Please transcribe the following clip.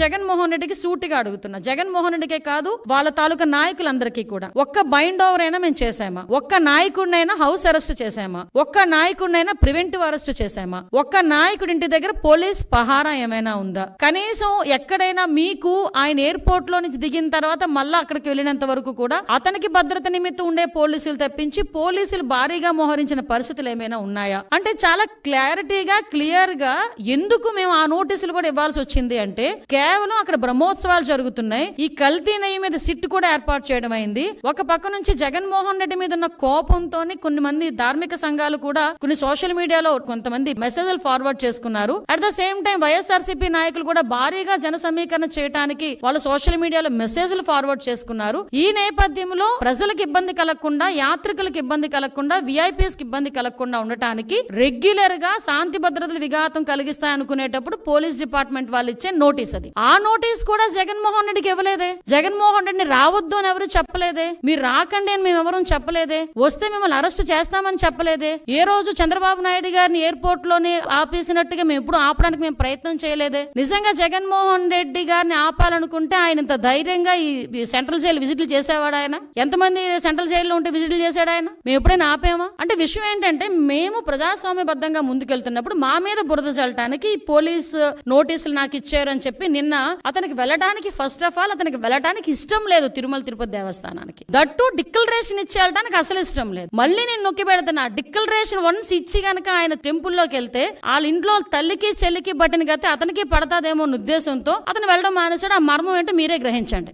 జగన్మోహన్ రెడ్డికి సూటిగా అడుగుతున్నా. జగన్మోహన్ రెడ్డికే కాదు వాళ్ళ తాలూకా నాయకులందరికీ కూడా. ఒక్క బైండ్ ఓవర్ అయినా మేము చేసామా ఒక్క నాయకుడినైనా హౌస్ అరెస్ట్ చేసామా ఒక్క నాయకుడినైనా ప్రివెంటివ్ అరెస్ట్ చేసామా ఒక్క నాయకుడి ఇంటి దగ్గర పోలీస్ పహారా ఏమైనా ఉందా? కనీసం ఎక్కడైనా మీకు ఆయన ఎయిర్పోర్ట్లో నుంచి దిగిన తర్వాత మళ్ళా అక్కడికి వెళ్ళినంత వరకు కూడా అతనికి భద్రత నిమిత్తం ఉండే పోలీసులు తప్పించి పోలీసులు భారీగా మోహరించిన పరిస్థితులు ఏమైనా ఉన్నాయా? అంటే చాలా క్లారిటీగా క్లియర్గా ఎందుకు మేము ఆ నోటీసులు కూడా ఇవ్వాల్సి వచ్చింది అంటే కేవలం అక్కడ బ్రహ్మోత్సవాలు జరుగుతున్నాయి. ఈ కల్తీ నెయ్యి మీద సిట్ కూడా ఏర్పాటు చేయడం అయింది. ఒక పక్క నుంచి జగన్మోహన్ రెడ్డి మీద ఉన్న కోపంతో కొన్ని మంది ధార్మిక సంఘాలు కూడా కొన్ని సోషల్ మీడియాలో కొంతమంది మెసేజ్లు ఫార్వర్డ్ చేసుకున్నారు. At the same time YSRCP నాయకులు కూడా భారీగా జన సమీకరణ చేయడానికి వాళ్ళు సోషల్ మీడియాలో మెసేజ్లు ఫార్వర్డ్ చేసుకున్నారు. ఈ నేపథ్యంలో ప్రజలకు ఇబ్బంది కలగకుండా యాత్రికులకు ఇబ్బంది కలగకుండా విఐపీఎస్కి ఇబ్బంది కలగకుండా ఉండటానికి రెగ్యులర్గా శాంతి భద్రతలు విఘాతం కలిగిస్తాయి అనుకునేటప్పుడు పోలీస్ డిపార్ట్మెంట్ వాళ్ళు ఇచ్చే నోటీస్ అది. ఆ నోటీస్ కూడా జగన్మోహన్ రెడ్డికి ఇవ్వలేదే. జగన్మోహన్ రెడ్డిని రావద్దు అని ఎవరు చెప్పలేదే? మీరు రాకండి అని మేము ఎవరూ చెప్పలేదే? వస్తే మిమ్మల్ని అరెస్ట్ చేస్తామని చెప్పలేదే? ఏ రోజు చంద్రబాబు నాయుడు గారిని ఎయిర్పోర్ట్లోనే ఆపేసినట్టుగా మేము ఎప్పుడు ఆపడానికి మేము ప్రయత్నం చేయలేదే. నిజంగా జగన్మోహన్ రెడ్డి గారిని ఆపాలనుకుంటే ఆయన ఇంత ధైర్యంగా ఈ సెంట్రల్ జైలు విజిట్లు చేసేవాడు ఆయన? ఎంతమంది సెంట్రల్ జైల్లో ఉంటే విజిట్లు చేశాడు ఆయన? మేము ఎప్పుడైనా ఆపామా? అంటే విషయం ఏంటంటే మేము ప్రజాస్వామ్యబద్ధంగా ముందుకెళ్తున్నప్పుడు మా మీద బురద చల్లటానికి ఈ పోలీస్ నోటీసులు నాకు ఇచ్చారు అని చెప్పి నిన్న అతనికి వెళ్ళడానికి ఫస్ట్ ఆఫ్ ఆల్ అతనికి వెళ్ళడానికి ఇష్టం లేదు తిరుమల తిరుపతి దేవస్థానానికి. దట్టు డిక్లరేషన్ ఇచ్చి అసలు ఇష్టం లేదు. మళ్ళీ నేను నొక్కి పెడుతున్నా డిక్లరేషన్ వన్స్ ఇచ్చి గనక ఆయన టెంపుల్లోకి వెళ్తే వాళ్ళ ఇంట్లో తల్లికి చెల్లికి బట్టిన గతే అతనికి పడతాదేమో ఉద్దేశంతో అతను వెళ్ళడం మానేశాడు. ఆ మర్మం ఏంటో మీరే గ్రహించండి.